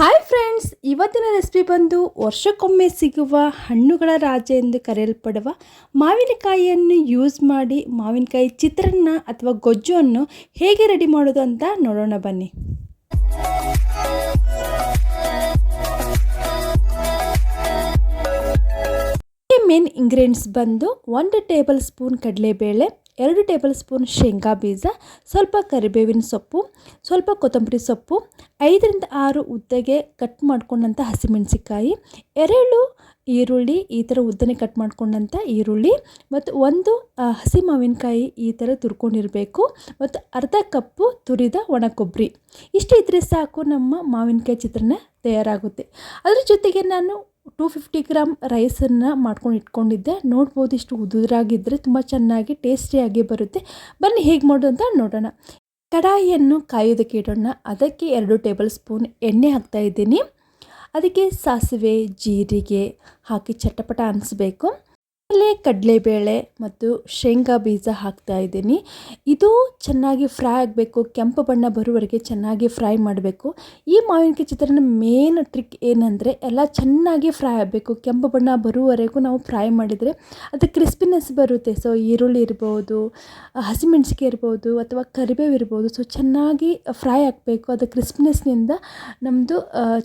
Hi friends ಇವತ್ತಿನ recipe ಬಂದು ವರ್ಷಕ್ಕೊಮ್ಮೆ ಸಿಗುವ ಹಣ್ಣುಗಳ ರಾಜ ಎಂದು ಕರೆಯಲ್ಪಡುವ ಮಾವಿನಕಾಯಿಯನ್ನು ಯೂಸ್ ಮಾಡಿ ಮಾವಿನಕಾಯಿ ಚಿತ್ರಾನ್ನ ಅಥವಾ ಗೊಜ್ಜುವನ್ನು ಹೇಗೆ ರೆಡಿ ಮಾಡೋದು ಅಂತ ನೋಡೋಣ ಬನ್ನಿ. ಮೇನ್ ಇಂಗ್ರೀಡಿಯೆಂಟ್ಸ್ ಬಂದು ಒಂದು ಟೇಬಲ್ ಸ್ಪೂನ್ ಕಡಲೆಬೇಳೆ ಎರಡು ಟೇಬಲ್ ಸ್ಪೂನ್ ಶೇಂಗಾ ಬೀಜ, ಸ್ವಲ್ಪ ಕರಿಬೇವಿನ ಸೊಪ್ಪು, ಸ್ವಲ್ಪ ಕೊತ್ತಂಬರಿ ಸೊಪ್ಪು, ಐದರಿಂದ ಆರು ಉದ್ದಗೆ ಕಟ್ ಮಾಡ್ಕೊಂಡಂಥ ಹಸಿಮೆಣಸಿಕಾಯಿ ಎರಡು ಈರುಳ್ಳಿ ಈ ಥರ ಉದ್ದನೆ ಕಟ್ ಮಾಡ್ಕೊಂಡಂಥ ಈರುಳ್ಳಿ ಮತ್ತು ಒಂದು ಹಸಿ ಮಾವಿನಕಾಯಿ ಈ ಥರ ತುರ್ಕೊಂಡಿರಬೇಕು ಮತ್ತು ಅರ್ಧ ಕಪ್ಪು ತುರಿದ ಒಣ ಕೊಬ್ಬರಿ ಇಷ್ಟು ಇದ್ದರೆ ಸಾಕು ನಮ್ಮ ಮಾವಿನಕಾಯಿ ಚಿತ್ರಾನ್ನ ತಯಾರಾಗುತ್ತೆ. ಅದರ ಜೊತೆಗೆ ನಾನು ಟೂ ಫಿಫ್ಟಿ ಗ್ರಾಮ್ ರೈಸನ್ನು ಮಾಡ್ಕೊಂಡು ಇಟ್ಕೊಂಡಿದ್ದೆ. ನೋಡ್ಬೋದು ಇಷ್ಟು ಉದುರಾಗಿದ್ದರೆ ತುಂಬ ಚೆನ್ನಾಗಿ ಟೇಸ್ಟಿಯಾಗಿ ಬರುತ್ತೆ. ಬನ್ನಿ ಹೇಗೆ ಮಾಡೋದು ಅಂತ ನೋಡೋಣ. ಕಡಾಯಿಯನ್ನು ಕಾಯೋದಕ್ಕೆ ಇಡೋಣ. ಅದಕ್ಕೆ ಎರಡು ಟೇಬಲ್ ಸ್ಪೂನ್ ಎಣ್ಣೆ ಹಾಕ್ತಾಯಿದ್ದೀನಿ ಅದಕ್ಕೆ ಸಾಸಿವೆ, ಜೀರಿಗೆ ಹಾಕಿ ಚಟಪಟ ಅನಿಸ್ಬೇಕು. ಆಮೇಲೆ ಕಡಲೆಬೇಳೆ ಮತ್ತು ಶೇಂಗಾ ಬೀಜ ಹಾಕ್ತಾ ಇದ್ದೀನಿ. ಇದು ಚೆನ್ನಾಗಿ ಫ್ರೈ ಆಗಬೇಕು, ಕೆಂಪು ಬಣ್ಣ ಬರುವವರೆಗೆ ಚೆನ್ನಾಗಿ ಫ್ರೈ ಮಾಡಬೇಕು. ಈ ಮಾವಿನಕಾಯಿ ಚಿತ್ರಾನ್ನ ಮೇನ್ ಟ್ರಿಕ್ ಏನಂದರೆ ಎಲ್ಲ ಚೆನ್ನಾಗಿ ಫ್ರೈ ಆಗಬೇಕು. ಕೆಂಪು ಬಣ್ಣ ಬರುವವರೆಗೂ ನಾವು ಫ್ರೈ ಮಾಡಿದರೆ ಅದು ಕ್ರಿಸ್ಪಿನೆಸ್ ಬರುತ್ತೆ. ಸೊ ಈರುಳ್ಳಿ ಇರ್ಬೋದು ಹಸಿಮೆಣ್ಸಿಗೆ ಇರ್ಬೋದು ಅಥವಾ ಕರಿಬೇವು ಇರ್ಬೋದು. ಸೊ ಚೆನ್ನಾಗಿ ಫ್ರೈ ಆಗಬೇಕು. ಅದು ಕ್ರಿಸ್ಪಿನೆಸ್ನಿಂದ ನಮ್ಮದು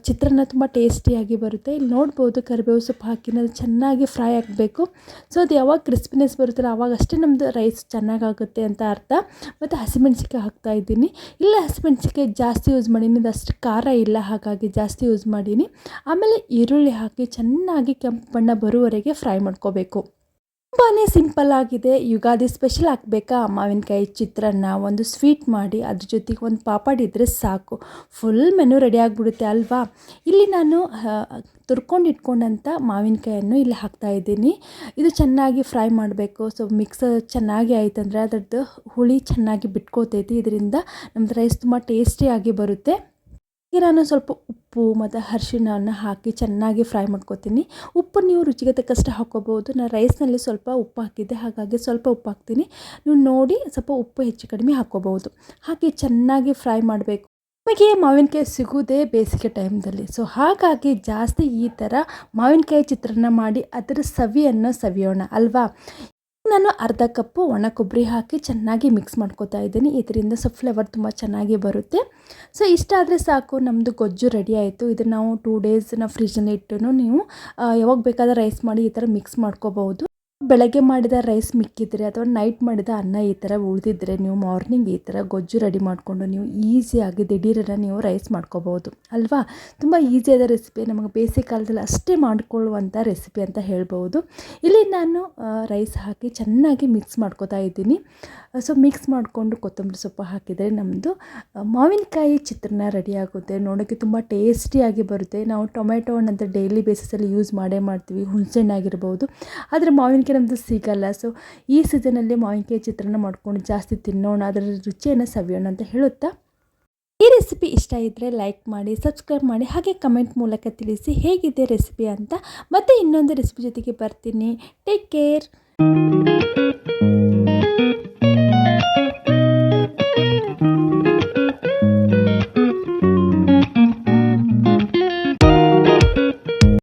ಚಿತ್ರಾನ್ನ ತುಂಬ ಟೇಸ್ಟಿಯಾಗಿ ಬರುತ್ತೆ. ಇಲ್ಲಿ ನೋಡ್ಬೋದು ಕರಿಬೇವು ಸೊಪ್ಪು ಹಾಕಿ ಅದು ಚೆನ್ನಾಗಿ ಫ್ರೈ ಆಗಬೇಕು. ಸೊ ಅದು ಯಾವಾಗ ಕ್ರಿಸ್ಪಿನೆಸ್ ಬರುತ್ತಲ್ಲ ಅವಾಗಷ್ಟೇ ನಮ್ಮದು ರೈಸ್ ಚೆನ್ನಾಗಾಗುತ್ತೆ ಅಂತ ಅರ್ಥ. ಮತ್ತು ಹಸಿಮೆಣ್ಸಿಕಾಯಿ ಹಾಕ್ತಾ ಇದ್ದೀನಿ. ಇಲ್ಲ ಹಸಿಮೆಣ್ಸಿಕಾಯಿ ಜಾಸ್ತಿ ಯೂಸ್ ಮಾಡೀನಿ. ಅಷ್ಟು ಖಾರ ಇಲ್ಲ, ಹಾಗಾಗಿ ಜಾಸ್ತಿ ಯೂಸ್ ಮಾಡೀನಿ. ಆಮೇಲೆ ಈರುಳ್ಳಿ ಹಾಕಿ ಚೆನ್ನಾಗಿ ಕೆಂಪು ಬಣ್ಣ ಬರುವವರೆಗೆ ಫ್ರೈ ಮಾಡ್ಕೋಬೇಕು. ತುಂಬಾ ಸಿಂಪಲ್ ಆಗಿದೆ. ಯುಗಾದಿ ಸ್ಪೆಷಲ್ ಹಾಕ್ಬೇಕಾ? ಮಾವಿನಕಾಯಿ ಚಿತ್ರಾನ್ನ ಒಂದು ಸ್ವೀಟ್ ಮಾಡಿ, ಅದ್ರ ಜೊತೆಗೆ ಒಂದು ಪಾಪಡ್ ಇದ್ದರೆ ಸಾಕು. ಫುಲ್ ಮೆನು ರೆಡಿ ಆಗಿಬಿಡುತ್ತೆ ಅಲ್ವಾ? ಇಲ್ಲಿ ನಾನು ತುರ್ಕೊಂಡು ಇಟ್ಕೊಂಡಂಥ ಮಾವಿನಕಾಯನ್ನು ಇಲ್ಲಿ ಹಾಕ್ತಾ ಇದ್ದೀನಿ. ಇದು ಚೆನ್ನಾಗಿ ಫ್ರೈ ಮಾಡಬೇಕು. ಸೊ, ಮಿಕ್ಸ್ ಚೆನ್ನಾಗಿ ಆಯ್ತಂದರೆ ಅದರದ್ದು ಹುಳಿ ಚೆನ್ನಾಗಿ ಬಿಟ್ಕೋತೈತಿ. ಇದರಿಂದ ನಮ್ಮದು ರೈಸ್ ತುಂಬ ಟೇಸ್ಟಿಯಾಗಿ ಬರುತ್ತೆ. ನಾನು ಸ್ವಲ್ಪ ಉಪ್ಪು ಮತ್ತು ಅರಿಶಿಣವನ್ನು ಹಾಕಿ ಚೆನ್ನಾಗಿ ಫ್ರೈ ಮಾಡ್ಕೊತೀನಿ. ಉಪ್ಪು ನೀವು ರುಚಿಗೆ ತಕ್ಕಷ್ಟು ಹಾಕ್ಕೋಬೋದು ನಾನು ರೈಸ್ನಲ್ಲಿ ಸ್ವಲ್ಪ ಉಪ್ಪು ಹಾಕಿದ್ದೆ, ಹಾಗಾಗಿ ಸ್ವಲ್ಪ ಉಪ್ಪು ಹಾಕ್ತೀನಿ. ನೀವು ನೋಡಿ ಸ್ವಲ್ಪ ಉಪ್ಪು ಹೆಚ್ಚು ಕಡಿಮೆ ಹಾಕ್ಕೋಬೋದು ಹಾಕಿ ಚೆನ್ನಾಗಿ ಫ್ರೈ ಮಾಡಬೇಕು. ನಮಗೆ ಮಾವಿನಕಾಯಿ ಸಿಗುವುದೇ ಬೇಸಿಗೆ ಟೈಮ್ದಲ್ಲಿ. ಸೊ, ಹಾಗಾಗಿ ಜಾಸ್ತಿ ಈ ಥರ ಮಾವಿನಕಾಯಿ ಚಿತ್ರಾನ್ನ ಮಾಡಿ ಅದರ ಸವಿಯನ್ನು ಸವಿಯೋಣ, ಅಲ್ವಾ? ನಾನು ಅರ್ಧ ಕಪ್ಪು ಒಣ ಕೊಬ್ಬರಿ ಹಾಕಿ ಚೆನ್ನಾಗಿ ಮಿಕ್ಸ್ ಮಾಡ್ಕೋತಾ ಇದ್ದೀನಿ. ಇದರಿಂದ ಸೊ ಫ್ಲೇವರ್ ತುಂಬ ಚೆನ್ನಾಗಿ ಬರುತ್ತೆ. ಸೊ ಇಷ್ಟ ಆದರೆ ಸಾಕು. ನಮ್ಮದು ಗೊಜ್ಜು ರೆಡಿ ಆಯಿತು. ಇದನ್ನು ನಾವು ಟೂ ಡೇಸ್ ನಾವು ಫ್ರಿಜ್ನಲ್ಲಿ ಇಟ್ಟು ನೀವು ಯಾವಾಗ ಬೇಕಾದ್ರೆ ರೈಸ್ ಮಾಡಿ ಈ ಥರ ಮಿಕ್ಸ್ ಮಾಡ್ಕೋಬಹುದು. ಬೆಳಗ್ಗೆ ಮಾಡಿದ ರೈಸ್ ಮಿಕ್ಕಿದ್ರೆ ಅಥವಾ ನೈಟ್ ಮಾಡಿದ ಅನ್ನ ಈ ಥರ ಉಳಿದಿದ್ರೆ ನೀವು ಮಾರ್ನಿಂಗ್ ಈ ಥರ ಗೊಜ್ಜು ರೆಡಿ ಮಾಡಿಕೊಂಡು ನೀವು ಈಸಿಯಾಗಿ ದಿಢೀರನ್ನ ನೀವು ರೈಸ್ ಮಾಡ್ಕೋಬೋದು. ಅಲ್ವಾ? ತುಂಬ ಈಸಿಯಾದ ರೆಸಿಪಿ ನಮಗೆ ಬೇಸಿಗೆ ಕಾಲದಲ್ಲಿ ಅಷ್ಟೇ ಮಾಡಿಕೊಳ್ಳುವಂಥ ರೆಸಿಪಿ ಅಂತ ಹೇಳ್ಬೋದು. ಇಲ್ಲಿ ನಾನು ರೈಸ್ ಹಾಕಿ ಚೆನ್ನಾಗಿ ಮಿಕ್ಸ್ ಮಾಡ್ಕೋತಾ ಇದ್ದೀನಿ. ಸೊ ಮಿಕ್ಸ್ ಮಾಡಿಕೊಂಡು ಕೊತ್ತಂಬರಿ ಸೊಪ್ಪು ಹಾಕಿದರೆ ನಮ್ಮದು ಮಾವಿನಕಾಯಿ ಚಿತ್ರಾನ್ನ ರೆಡಿ ಆಗುತ್ತೆ. ನೋಡೋಕ್ಕೆ ತುಂಬ ಟೇಸ್ಟಿಯಾಗಿ ಬರುತ್ತೆ. ನಾವು ಟೊಮೆಟೊ ಡೈಲಿ ಬೇಸಿಸಲ್ಲಿ ಯೂಸ್ ಮಾಡೇ ಮಾಡ್ತೀವಿ. ಹುಣಸೆಹಣ್ಣು ಆಗಿರ್ಬೋದು. ಆದರೆ ಮಾವಿನಕಾಯಿ ನಮ್ಮದು ಸಿಗಲ್ಲ. ಸೊ ಈ ಸೀಸನಲ್ಲಿ ಮಾವಿನಕಾಯಿ ಚಿತ್ರಾನ್ನ ಮಾಡ್ಕೊಂಡು ಜಾಸ್ತಿ ತಿನ್ನೋಣ, ಅದರ ರುಚಿಯನ್ನು ಸವಿಯೋಣ ಅಂತ ಹೇಳುತ್ತಾ? ಈ ರೆಸಿಪಿ ಇಷ್ಟ ಇದ್ದರೆ ಲೈಕ್ ಮಾಡಿ ಸಬ್ಸ್ಕ್ರೈಬ್ ಮಾಡಿ, ಹಾಗೆ ಕಮೆಂಟ್ ಮೂಲಕ ತಿಳಿಸಿ ಹೇಗಿದೆ ರೆಸಿಪಿ ಅಂತ. ಮತ್ತೆ ಇನ್ನೊಂದು ರೆಸಿಪಿ ಜೊತೆಗೆ ಬರ್ತೀನಿ. Take care